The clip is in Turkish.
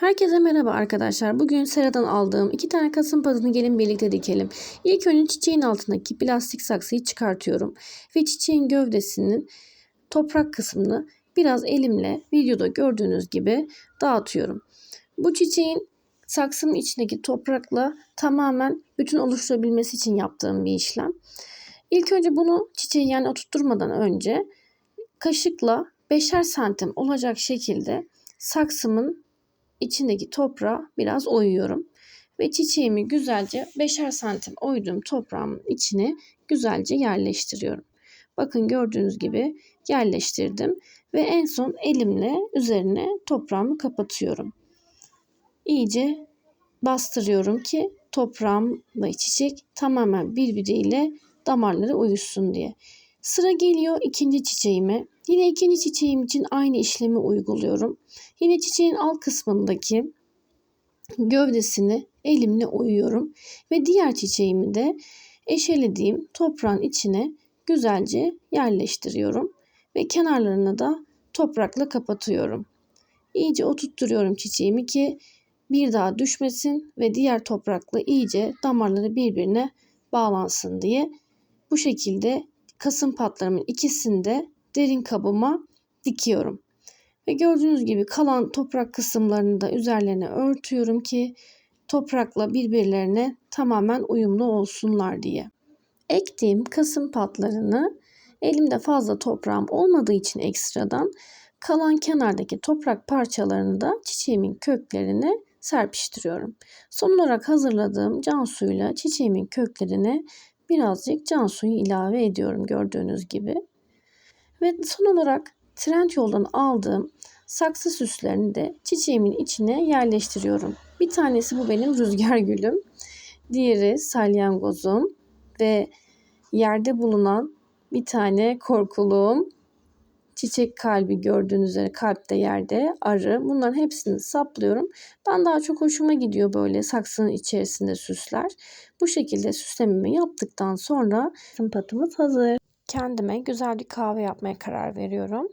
Herkese merhaba arkadaşlar. Bugün seradan aldığım iki tane kasım patını gelin birlikte dikelim. İlk önce çiçeğin altındaki plastik saksıyı çıkartıyorum. Ve çiçeğin gövdesinin toprak kısmını biraz elimle videoda gördüğünüz gibi dağıtıyorum. Bu çiçeğin saksının içindeki toprakla tamamen bütün oluşturabilmesi için yaptığım bir işlem. İlk önce bunu çiçeği yani oturtturmadan önce kaşıkla 5'er santim olacak şekilde saksımın içindeki toprağa biraz oyuyorum. Ve çiçeğimi güzelce 5'er santim oyduğum toprağımın içine güzelce yerleştiriyorum. Bakın gördüğünüz gibi yerleştirdim ve en son elimle üzerine toprağımı kapatıyorum. İyice bastırıyorum ki toprağımla çiçek tamamen birbiriyle damarları uyuşsun diye. Sıra geliyor ikinci çiçeğime. Yine ikinci çiçeğim için aynı işlemi uyguluyorum. Yine çiçeğin alt kısmındaki gövdesini elimle oyuyorum ve diğer çiçeğimi de eşelediğim toprağın içine güzelce yerleştiriyorum ve kenarlarını da toprakla kapatıyorum. İyice oturtturuyorum çiçeğimi ki bir daha düşmesin ve diğer toprakla iyice damarları birbirine bağlansın diye bu şekilde kasım patlarımın ikisini de derin kabıma dikiyorum. Ve gördüğünüz gibi kalan toprak kısımlarını da üzerlerine örtüyorum ki toprakla birbirlerine tamamen uyumlu olsunlar diye. Ektiğim kasım patlarını elimde fazla toprağım olmadığı için ekstradan kalan kenardaki toprak parçalarını da çiçeğimin köklerine serpiştiriyorum. Son olarak hazırladığım can suyuyla çiçeğimin köklerine birazcık can suyu ilave ediyorum gördüğünüz gibi. Ve son olarak Trendyol'dan aldığım saksı süslerini de çiçeğimin içine yerleştiriyorum. Bir tanesi bu benim rüzgar gülüm. Diğeri salyangozum ve yerde bulunan bir tane korkuluğum. Çiçek kalbi gördüğünüz üzere kalpte yerde arı. Bunların hepsini saplıyorum. Ben daha çok hoşuma gidiyor böyle saksının içerisinde süsler. Bu şekilde süslememi yaptıktan sonra patımız hazır. Kendime güzel bir kahve yapmaya karar veriyorum.